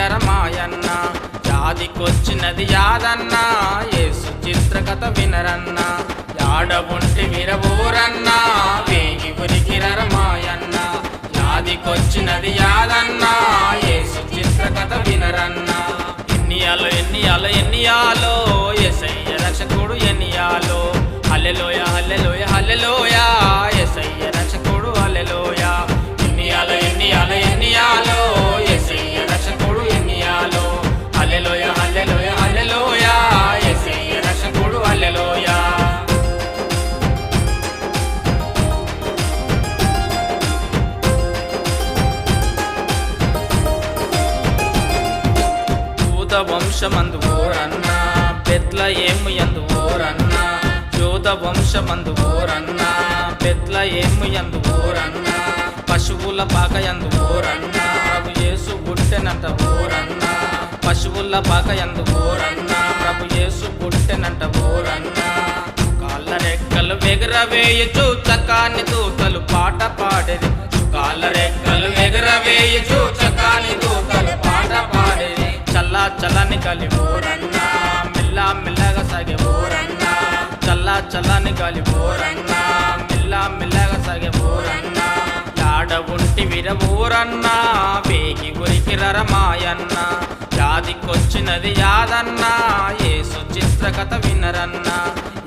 ఉరికిరర మాయన్న యాదన్న. యాదన్నా యేసు చిత్రకథ వినరన్న. యాడ విరవూరన్న. వేగి ఉరికిరర మాయన్న యాదికొచ్చినది యాదన్నా. యేసు చిత్రకథ వినరన్న. ఎన్నియాలో ఎన్నియాలో ఎన్నియాలో. ఎసయ్య రక్షకుడు ఎన్నియాలో. Hallelujah hallelujah hallelujah. వంశమందు ఓరన్నా బెత్ల ఏము ఎందు ఓరన్నా జోద వంశమందు ఓరన్నా బెత్ల ఏము ఎందు ఓరన్నా పశువుల పాక ఎందు ఓరన్నా ప్రభు యేసు పుట్టెనంట ఓరన్నా పశువుల పాక ఎందు ఓరన్నా ప్రభు యేసు పుట్టెనంట ఓరన్నా కాళ్ళ రెక్కలు ఎగరవేయచు చకాని దూతలు పాట పాడేది. కాళ్ళ రెక్క చల్లని గాలి ఓరన్నా మెల్ల మెల్లగా సాగే ఓరన్నా చల్లా చల్లని గాలి ఓరన్నా మెల్ల మెల్లగా సాగే ఓరన్నా యాడ ఉంటి విర ఊరన్నా వేగి ఉరికి రరమాయన్న. యాదికొచ్చినది యాదన్నా యేసు చిత్రకథ వినరన్నా.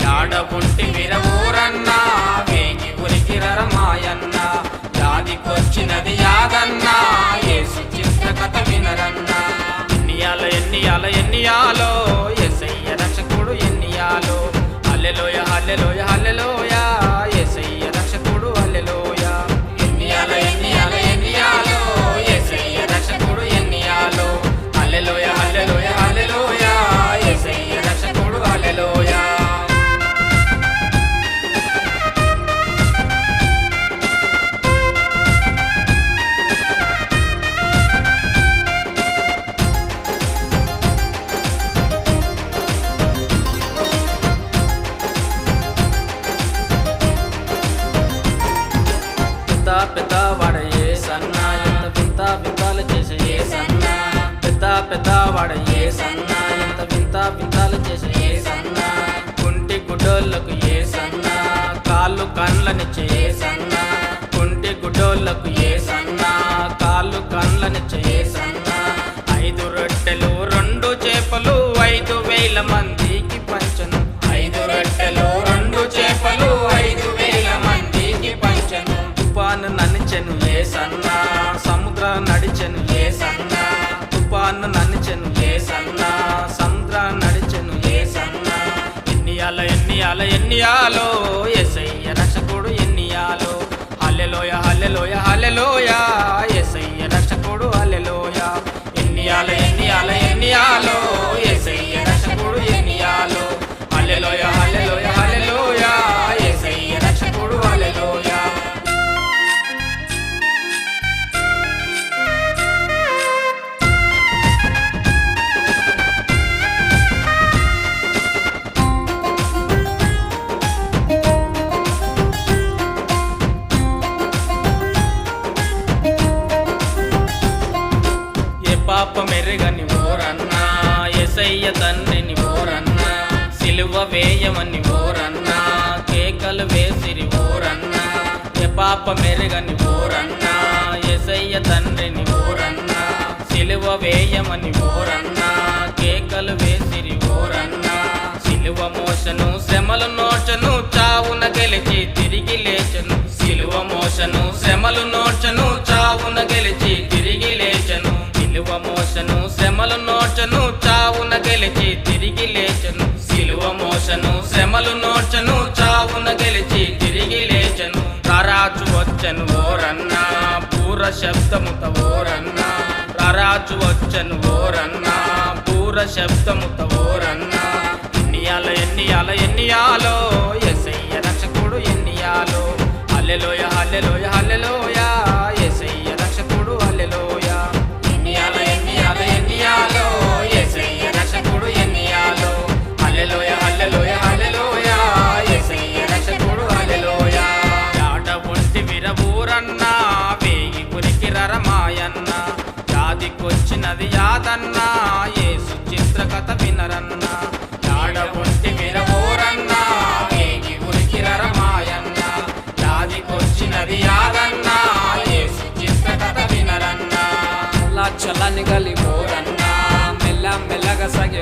యాడ ఉంటి విర ఊరన్నా వేగి ఉరికి రరమాయన్న. యాదికొచ్చినది యాదన్నా యేసు చిత్రకథ వినరన్నా. ఎన్నియాల ఎన్నియాలో? ఎన్నియాలో ఎసయ్య రక్షకుడు ఎన్నియాలో? Hallelujah hallelujah hallelujah. పెద్ద వాడయ్యే సన్నా. ఎంత వింత వింతాలు చేసయ్యే సన్న సన్నా. పెద్ద పెద్ద వాడయ్యే ఏ సన్నా. ఎంత వింత వింతాలు చేసయ్యే సన్నా. కుంటి గుడ్డోళ్ళకు ఏ సన్నా. కాళ్ళు కండ్లనిచ్చే సన్న సన్నా. కుంటి గుడ్డోళ్ళకు ఏ సన్నా. కాళ్ళు కండ్లనిచ్చే సన్న సన్నా. ఐదు రొట్టెలు రెండు చేపలు ఐదు వేల మంది. ఎన్నియాలో ఏసయ్య తండ్రిని ఓరన్నా సిలువ వేయమని ఓరన్నా కేకలు వేసిరి ఓరన్నా ఏ పాప మెరుగని ఓరన్నా ఎసయ్య తండ్రిని ఓరన్నా సిలువ వేయమని ఓరన్నా కేకలు వేసిరి ఓరన్నా సిలువ మోసను శ్రమలు నోచను చావున గెలిచి శబ్దముత ఓరన్నా రారాజు వచ్చను ఓరన్నా పూర శబ్దముత ఓరన్నా ఎన్నియాలో ఎన్నియాల ఎన్నియాలో ఎసయ్య రక్షకుడు ఎన్నియాలో. అల్లెలోయ అల్లెలోయ ఇంటికొచ్చినది యాదన్నా. ఏసు చిత్రకథ వినరన్నా. యాడ ఒంటి విరవోరన్నా వేగి ఉరికిర రమాయన్న దాదికొచ్చినది యాదన్నా. ఏసు చిత్రకథ వినరన్నా. చల్లని గలి మెల్ల మెల్లగా సగే